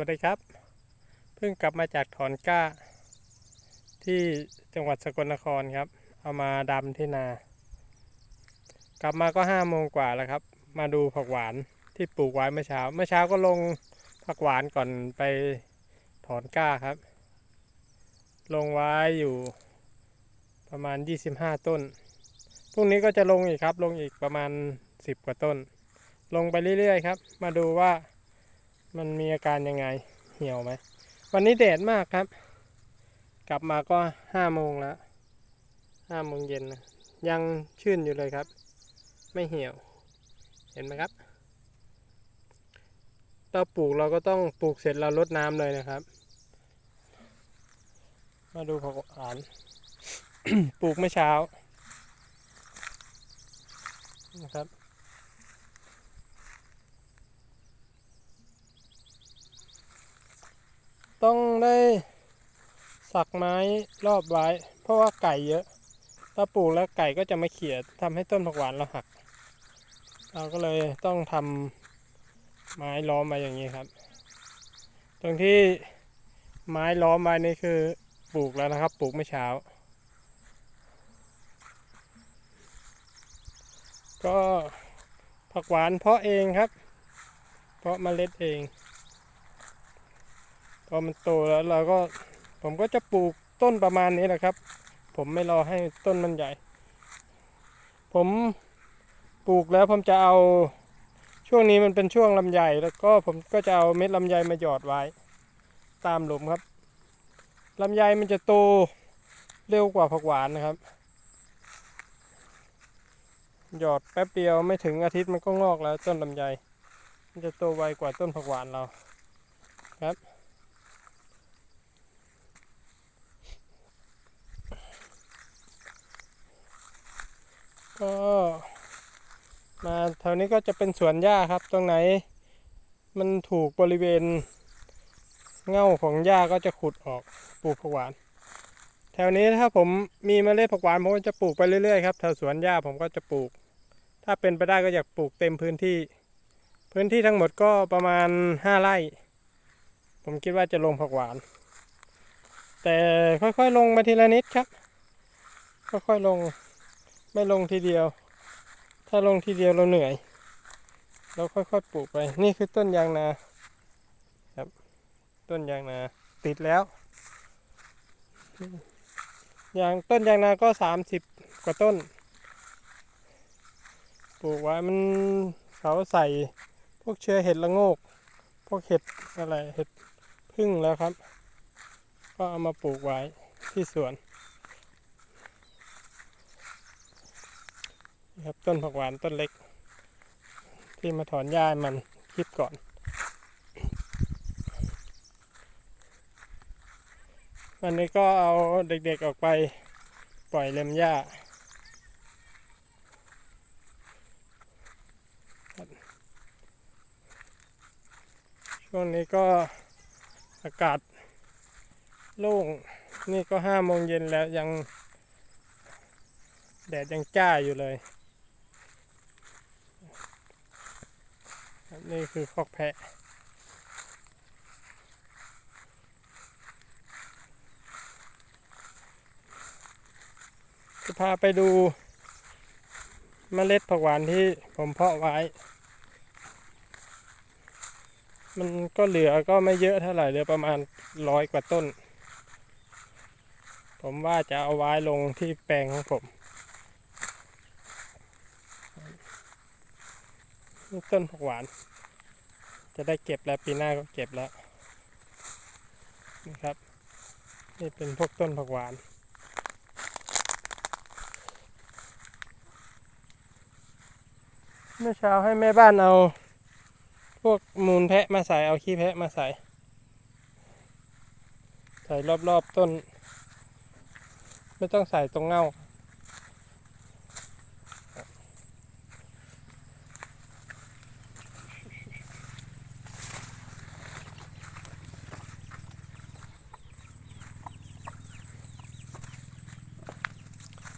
วัสดีครับ เพิ่งกลับมาจากถอนก้า ที่จังหวัดสกลนครครับ เอามาดำที่นา กลับมาก็ห้าโมงกว่าแล้วครับ มาดูผักหวานที่ปลูกไว้เมื่อเช้า เมื่อเช้าก็ลงผักหวานก่อนไปถอนก้าครับ ลงไว้อยู่ประมาณ 25 ต้น พรุ่งนี้ก็จะลงอีกครับ ลงอีกประมาณ 10 กว่าต้น ลงไปเรื่อยๆครับ มาดูว่า มันมีอาการยังไงเหี่ยวไหม วันนี้แดดมากครับ กลับมาก็ห้าโมงแล้วห้าโมงเย็นนะยังชื่นอยู่เลยครับ ไม่เหี่ยว เห็นไหมครับเราปลูกเราก็ต้องปลูกเสร็จเราลดน้ำเลยนะครับ มาดูผักหวานปลูกเมื่อเช้านะครับ ต้องได้สักไม้รอบไว้ เพราะว่าไก่เยอะ ถ้าปลูกแล้วไก่ก็จะมาเขี่ยทำให้ต้นผักหวานเราหัก เราก็เลยต้องทำไม้ล้อมมาอย่างนี้ครับ ตรงที่ไม้ล้อมไว้นี่คือปลูกแล้วนะครับ ปลูกเมื่อเช้า ก็ผักหวานเพาะเองครับ เพาะเมล็ดเอง อมันโตแล้วเราก็ผมก็จะปลูกต้นประมาณนี้แหละครับ ผมไม่รอให้ต้นมันใหญ่ ผมปลูกแล้วผมจะเอาช่วงนี้มันเป็นช่วงลำไยแล้วก็ผมก็จะเอาเม็ดลำไยมาหยอดไว้ ตามหลุมครับลำไยมันจะโตเร็วกว่าผักหวานนะครับ หยอดแป๊บเดียวไม่ถึงอาทิตย์มันก็งอกแล้วต้นลำไย มันจะโตไวกว่าต้นผักหวานเราครับ ก็มาแถวนี้ก็จะเป็นสวนหญ้าครับ ตรงไหน มันถูกบริเวณ เง่าของหญ้าก็จะขุดออกปลูกผักหวาน แถวนี้ถ้าผมมีเมล็ดผักหวานผมก็จะปลูกไปเรื่อยๆครับแถวสวนหญ้าผมก็จะปลูก ถ้าเป็นไปได้ก็อยากปลูกเต็มพื้นที่ พื้นที่ทั้งหมดก็ประมาณห้าไร่ ผมคิดว่าจะลงผักหวาน แต่ค่อยๆลงมาทีละนิดครับ ค่อยๆลง ไม่ลงทีเดียว ถ้าลงทีเดียวเราเหนื่อย เราค่อยๆปลูกไป นี่คือต้นยางนา ครับ ต้นยางนา ติดแล้ว ยางต้นยางนาก็สามสิบกว่าต้น ปลูกไว้มันเขาใส่พวกเชื้อเห็ดละโงก พวกเห็ดอะไร เห็ดพึ่งแล้วครับ ก็เอามาปลูกไว้ที่สวน ครับต้นผักหวานต้นเล็ก ที่มาถอนหญ้ามันคลิปก่อน วันนี้ก็เอาเด็กๆออกไปปล่อยเล็มหญ้าช่วงนี้ก็อากาศโล่งนี่ก็ห้าโมงเย็นแล้วยัง แดดยังจ้าอยู่เลย ครับ นี่คือคอกแพะ จะพาไปดูเมล็ดผักหวานที่ผมเพาะไว้ มันก็เหลือก็ไม่เยอะเท่าไหร่เหลือประมาณร้อยกว่าต้น ผมว่าจะเอาไว้ลงที่แปลงของผม ต้นผักหวาน จะได้เก็บแล้วปีหน้าก็เก็บแล้วนะครับ นี่เป็นพวกต้นผักหวานเมื่อเช้าให้แม่บ้านเอา พวกมูลแพะมาใส่เอาขี้แพะมาใส่ ใส่รอบๆต้น ไม่ต้องใส่ตรงเง่า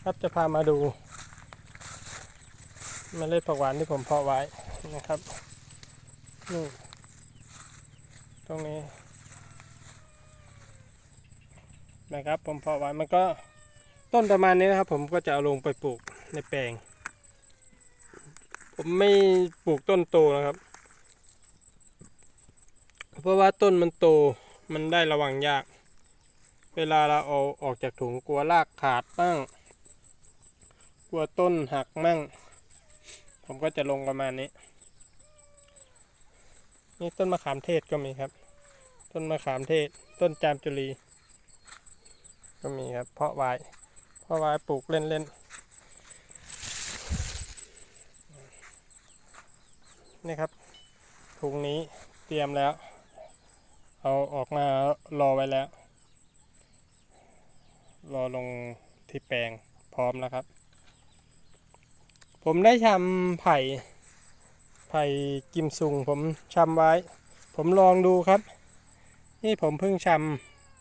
ครับจะพามาดูเมล็ดผักหวานที่ผมเพาะไว้นะครับนี่ตรงนี้นะครับผมเพาะไว้มันก็ต้นประมาณนี้นะครับ ผมก็จะเอาลงไปปลูกในแปลง ผมไม่ปลูกต้นโตนะครับ เพราะว่าต้นมันโตมันได้ระวังยาก เวลาเราเอาออกจากถุงกลัวรากขาดบ้าง กลัวต้นหักมั่ง ผมก็จะลงประมาณนี้ นี่ต้นมะขามเทศก็มีครับ ต้นมะขามเทศ ต้นจามจุลี ก็มีครับ เพาะไว้เพาะไว้ปลูกเล่นๆนี่ครับถุงนี้เตรียมแล้ว เอาออกมารอไว้แล้ว รอลงที่แปลงพร้อมแล้วครับ ผมได้ชำไผ่ ไผ่กิมซุงผมชำไว้ ผมลองดูครับ นี่ผมเพิ่งช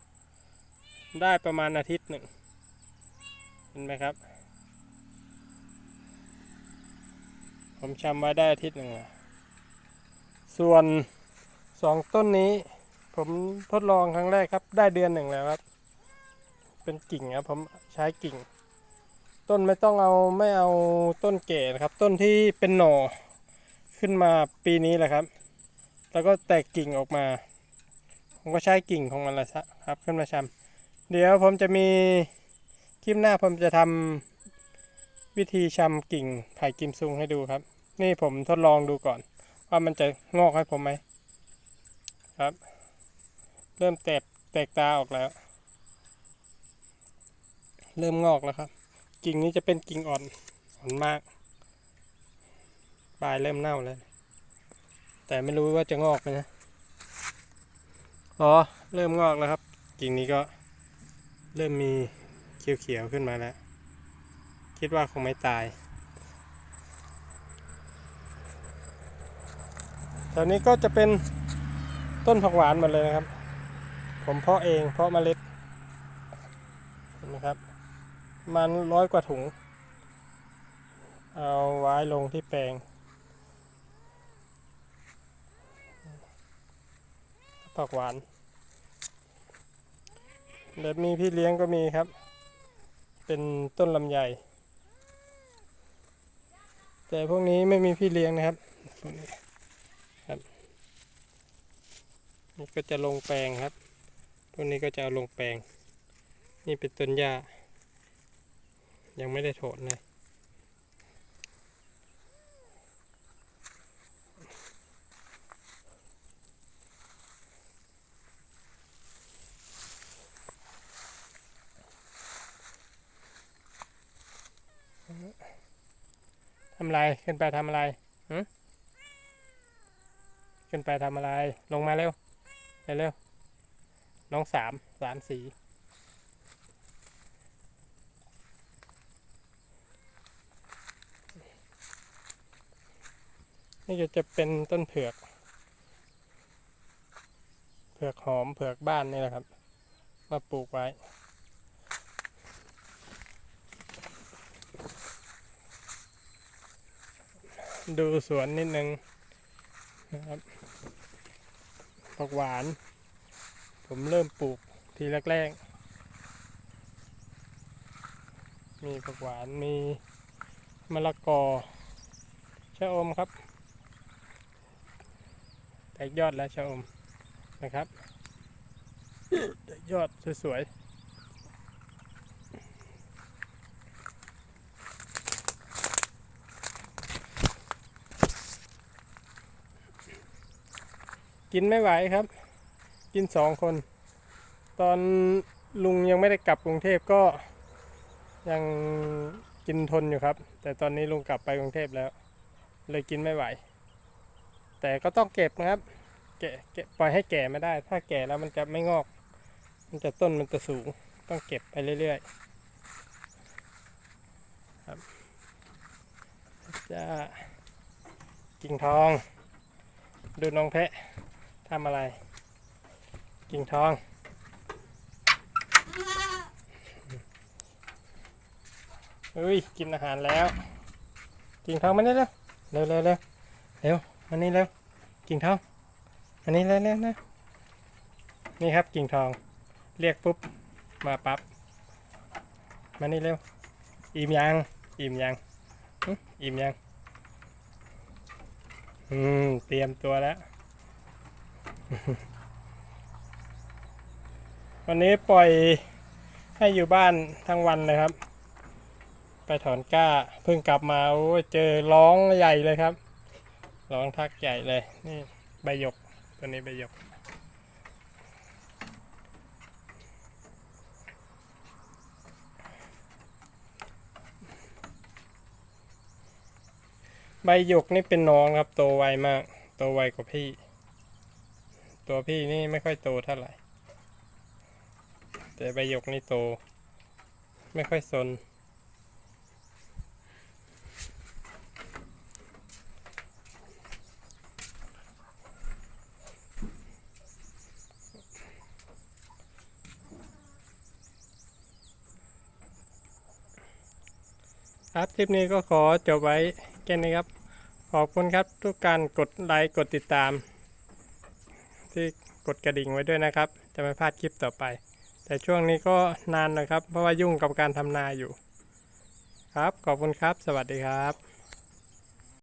ำได้ประมาณอาทิตย์หนึ่งเห็นไหมครับ ผมชำไว้ได้อาทิตย์หนึ่งส่วนสองต้นนี้ ผมทดลองครั้งแรกครับ ได้เดือนหนึ่งแล้วครับ เป็นกิ่งครับผมใช้กิ่ง ต้นไม่ต้องเอาไม่เอาต้นแก่นะครับ ต้นที่เป็นหน่อขึ้นมาปีนี้แหละครับ แล้วก็แตกกิ่งออกมา ผมก็ใช้กิ่งของมันแหละครับขึ้นมาชำเดี๋ยวผมจะมีคลิปหน้าผมจะทำวิธีชำกิ่งไผ่กิมซุงให้ดูครับ นี่ผมทดลองดูก่อน ว่ามันจะงอกให้ผมไหมครับ เริ่มแตกแตกตาออกแล้ว เริ่มงอกแล้วครับ กิ่งนี้จะเป็นกิ่งอ่อนอ่อนมากปลายเริ่มเน่าแล้ว แต่ไม่รู้ว่าจะงอกไหมนะอ๋อเริ่มงอกแล้วครับ กิ่งนี้ก็เริ่มมีเขียวๆขึ้นมาแล้ว คิดว่าคงไม่ตายตอนนี้ก็จะเป็นต้นผักหวานหมดเลยนะครับ ผมเพาะเองเพาะเมล็ดเห็นไหมครับ มันร้อยกว่าถุง เอาไว้ลงที่แปลง ผักหวานเดี๋ยวมีพี่เลี้ยงก็มีครับ เป็นต้นลำไย แต่พวกนี้ไม่มีพี่เลี้ยงนะครับพวกนี้ครับ นี่ก็จะลงแปลงครับ พวกนี้ก็จะเอาลงแปลง นี่เป็นต้นหญ้า ยังไม่ได้โถดเลยทำอะไร ขึ้นไปทำอะไรหืขึ้นไปทำอะไร ลงมาเร็ว เร็วเร็วน้องสาม สามสี นี่จะเป็นต้นเผือก เผือกหอมเผือกบ้านนี่แหละครับ มาปลูกไว้ ดูสวนนิดนึงนะครับผักหวาน ผมเริ่มปลูกทีแรกๆ มีผักหวานมีมะละกอชะอมครับ แตกยอดแล้วชะอมนะครับแตกยอดสวยๆกินไม่ไหวครับ กินสองคน ตอนลุงยังไม่ได้กลับกรุงเทพก็ยังกินทนอยู่ครับ แต่ตอนนี้ลุงกลับไปกรุงเทพแล้ว เลยกินไม่ไหว แต่ก็ต้องเก็บนะครับ แกะแกะปล่อยให้แก่ไม่ได้ ถ้าแก่แล้วมันจะไม่งอก มันจะต้นมันจะสูง ต้องเก็บไปเรื่อยๆครับจะกิ่งทอง ดูน้องแพะทำอะไร กิ่งทองเฮ้ย กินอาหารแล้ว กิ่งทองมานี่เร็วเร็วเร็วเร็วเร็ว มานี่เร็วกิ่งทองมานี่เร็วเร็วเร็วนี่ครับกิ่งทอง เรียกปุ๊บ มาปั๊บมานี่เร็ว อิ่มยัง อิ่มยัง อิ่มยัง อืม เตรียมตัวแล้ว วันนี้ปล่อยให้อยู่บ้านทั้งวันเลยครับ ไปถอนก้า เพิ่งกลับมา โอ้เจอร้องใหญ่เลยครับ ร้องทักใหญ่เลย นี่ใบหยก ตัวนี้ใบหยก ใบหยกนี่เป็นน้องครับ โตไวมาก โตไวกว่าพี่ ตัวพี่นี่ไม่ค่อยโตเท่าไหร่ แต่ใบหยกนี่โต ไม่ค่อยสน ครับคลิปนี้ก็ขอจบไว้แค่นี้ครับ ขอบคุณครับทุกการกดไลค์กดติดตาม ที่กดกระดิ่งไว้ด้วยนะครับ จะไม่พลาดคลิปต่อไป แต่ช่วงนี้ก็นานนะครับ เพราะว่ายุ่งกับการทำนาอยู่ ครับขอบคุณครับ สวัสดีครับ